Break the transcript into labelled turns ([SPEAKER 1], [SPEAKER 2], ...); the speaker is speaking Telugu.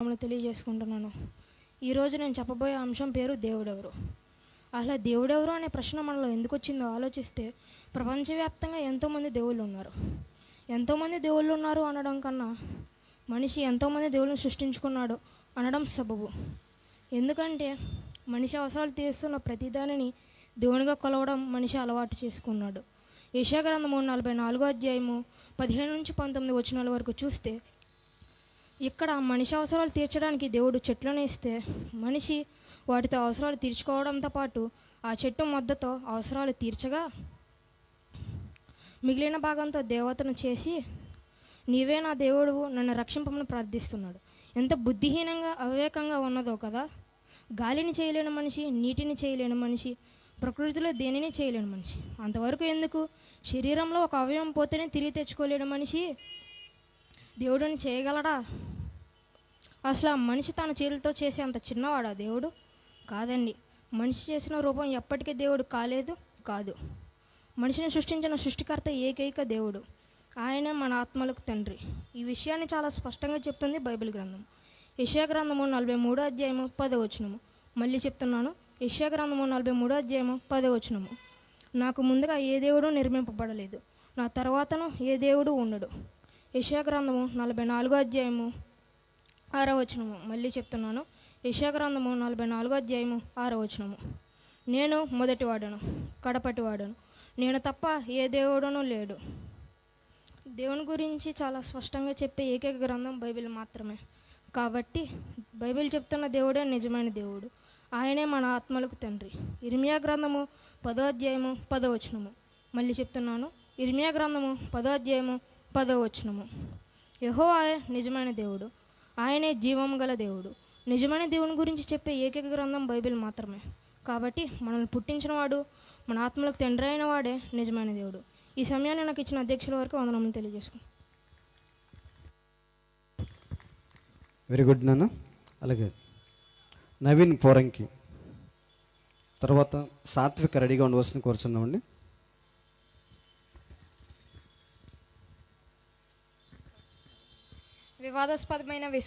[SPEAKER 1] మిమ్మల్ని తెలియజేసుకుంటున్నాను. ఈరోజు నేను చెప్పబోయే అంశం పేరు దేవుడెవరు? అసలు దేవుడెవరు అనే ప్రశ్న మనలో ఎందుకు వచ్చిందో ఆలోచిస్తే ప్రపంచవ్యాప్తంగా ఎంతోమంది దేవుళ్ళు ఉన్నారు ఎంతోమంది దేవుళ్ళు ఉన్నారు అనడం కన్నా మనిషి ఎంతోమంది దేవుళ్ళని సృష్టించుకున్నాడు అనడం సబబు. ఎందుకంటే మనిషి అవసరాలు తీరుస్తున్న ప్రతిదానిని దేవునిగా కొలవడం మనిషి అలవాటు చేసుకున్నాడు. యశాగ్రంథము నలభై నాలుగో అధ్యాయము పదిహేను నుంచి పంతొమ్మిది వచనాల వరకు చూస్తే ఇక్కడ మనిషి అవసరాలు తీర్చడానికి దేవుడు చెట్లను ఇస్తే మనిషి వాటితో అవసరాలు తీర్చుకోవడంతో పాటు ఆ చెట్టు మద్దతో అవసరాలు తీర్చగా మిగిలిన భాగంతో దేవతను చేసి నీవే నా దేవుడు నన్ను రక్షింపమని ప్రార్థిస్తున్నాడు. ఎంత బుద్ధిహీనంగా అవివేకంగా ఉన్నదో కదా. గాలిని చేయలేని మనిషి నీటిని చేయలేని మనిషి ప్రకృతిలో దేనిని చేయలేని మనిషి. అంతవరకు ఎందుకు? శరీరంలో ఒక అవయవం పోతేనే తిరిగి తెచ్చుకోలేని మనిషి దేవుడిని చేయగలడా? అసలు ఆ మనిషి తన చేతులతో చేసే అంత చిన్నవాడా దేవుడు? కాదండి. మనిషి చేసిన రూపం ఎప్పటికీ దేవుడు కాలేదు? కాదు. మనిషిని సృష్టించిన సృష్టికర్త ఏకైక దేవుడు. ఆయనే మన ఆత్మలకు తండ్రి. ఈ విషయాన్ని చాలా స్పష్టంగా చెప్తుంది బైబిల్ గ్రంథం. యశా గ్రంథము నలభై మూడో అధ్యాయము పదవచనము మళ్ళీ చెప్తున్నాను. యశా గ్రంథము నలభై మూడో అధ్యాయము పదవచనము నాకు ముందుగా ఏ దేవుడు నిర్మింపబడలేదు. నా తర్వాతను ఏ దేవుడు ఉండడు. యశా గ్రంథము నలభై నాలుగో అధ్యాయము ఆరో వచనము. మళ్ళీ చెప్తున్నాను. యశాగ్రంథము గ్రంథము నలభై నాలుగో అధ్యాయము ఆరో వచనము. నేను మొదటివాడను కడపటివాడను. నేను తప్ప ఏ దేవుడును లేడు. దేవుని గురించి చాలా స్పష్టంగా చెప్పే ఏకైక గ్రంథం బైబిల్ మాత్రమే. కాబట్టి బైబిల్ చెప్తున్న దేవుడే నిజమైన దేవుడు. ఆయనే మన ఆత్మలకు తండ్రి. ఇర్మియా గ్రంథము పదో అధ్యాయము పదో వచనము. మళ్ళీ చెప్తున్నాను. ఇర్మియా గ్రంథము పదో అధ్యాయము పదో వచనము. యెహోవాయే నిజమైన దేవుడు. ఆయనే జీవం గల దేవుడు. నిజమైన దేవుని గురించి చెప్పే ఏకైక గ్రంథం బైబిల్ మాత్రమే. కాబట్టి మనల్ని పుట్టించిన వాడు మన ఆత్మలకు తండ్రి అయిన వాడే నిజమైన దేవుడు. ఈ సమయాన్ని నాకు ఇచ్చిన అధ్యక్షుల వరకు వందనములు తెలియజేసుకున్నాను
[SPEAKER 2] వెరీ గుడ్ నాన్న. అలాగే నవీన్ పోరంకి. తర్వాత సాత్విక రెడీగా ఉండవలసిన కోరుచున్నామండి.
[SPEAKER 1] Vivadas Padre bem na vez.